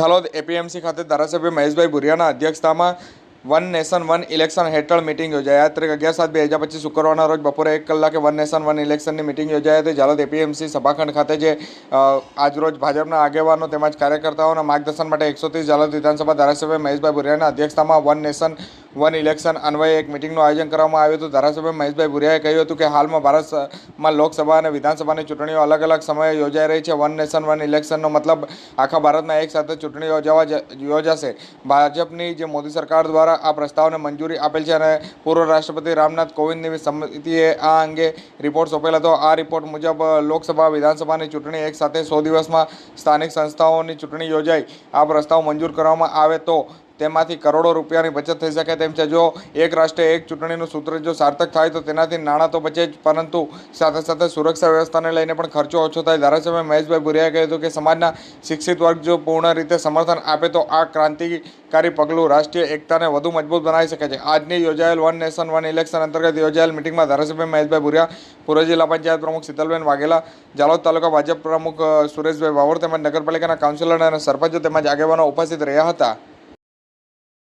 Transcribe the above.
હાલોદ APMC ખાતે ધારાસભ્ય મહેશભાઈ ભુરિયાના અધ્યક્ષતામાં વન નેશન વન ઇલેક્શન હેઠળ મિટિંગ યોજાઈ. આ તારીખ અગિયાર સાત બે હજાર પચીસ શુક્રવારના રોજ બપોરે એક કલાકે વન નેશન વન ઇલેક્શનની મિટિંગ યોજાઈ હતી. જાલોદ એપીએમસી સભાખંડ ખાતે જે આજરોજ ભાજપના આગેવાનો તેમજ કાર્યકર્તાઓના માર્ગદર્શન માટે એકસો ત્રીસ જાલોદ વિધાનસભા ધારાસભ્ય મહેશભાઈ ભુરિયાના અધ્યક્ષતામાં વન નેશન વન ઇલેક્શન અન્વયે એક મિટિંગનું આયોજન કરવામાં આવ્યું હતું. ધારાસભ્ય મહેશભાઈ ભુરિયાએ કહ્યું હતું કે હાલમાં ભારતમાં લોકસભા અને વિધાનસભાની ચૂંટણીઓ અલગ અલગ સમયે યોજાઈ રહી છે. વન નેશન વન ઇલેક્શનનો મતલબ આખા ભારતમાં એક સાથે ચૂંટણી યોજાવા યોજાશે. ભાજપની જે મોદી સરકાર દ્વારા આ પ્રસ્તાવને મંજૂરી આપેલ છે અને પૂર્વ રાષ્ટ્રપતિ રામનાથ કોવિંદની સમિતિએ આ અંગે રિપોર્ટ સોંપેલ હતો. આ રિપોર્ટ મુજબ લોકસભા, વિધાનસભાની ચૂંટણી એક સાથે સો દિવસમાં સ્થાનિક સંસ્થાઓની ચૂંટણી યોજાઈ. આ પ્રસ્તાવ મંજૂર કરવામાં આવે તો તેમાંથી કરોડો રૂપિયાની બચત થઈ શકે તેમ છે. જો એક રાષ્ટ્ર એક ચૂંટણીનું સૂત્ર જો સાર્થક થાય, તો તેનાથી નાણાં તો બચે જ. પરંતુ સાથે સાથે સુરક્ષા વ્યવસ્થાને લઈને પણ ખર્ચો ઓછો થાય. ધારાસભ્ય મહેશભાઈ ભુરિયાએ કહ્યું હતું કે સમાજના શિક્ષિત વર્ગ જો પૂર્ણ રીતે સમર્થન આપે, તો આ ક્રાંતિકારી પગલું રાષ્ટ્રીય એકતાને વધુ મજબૂત બનાવી શકે છે. આજની યોજાયેલ વન નેશન, વન ઇલેક્શન અંતર્ગત યોજાયેલ મિટિંગમાં ધારાસભ્ય મહેશભાઈ ભુરિયા પૂર્વ જિલ્લા પંચાયત પ્રમુખ શીતલબેન વાઘેલા, જાલોદ તાલુકા ભાજપ પ્રમુખ સુરેશભાઈ વાવડ તેમજ નગરપાલિકાના કાઉન્સિલર અને સરપંચો તેમજ આગેવાનો ઉપસ્થિત રહ્યા હતા.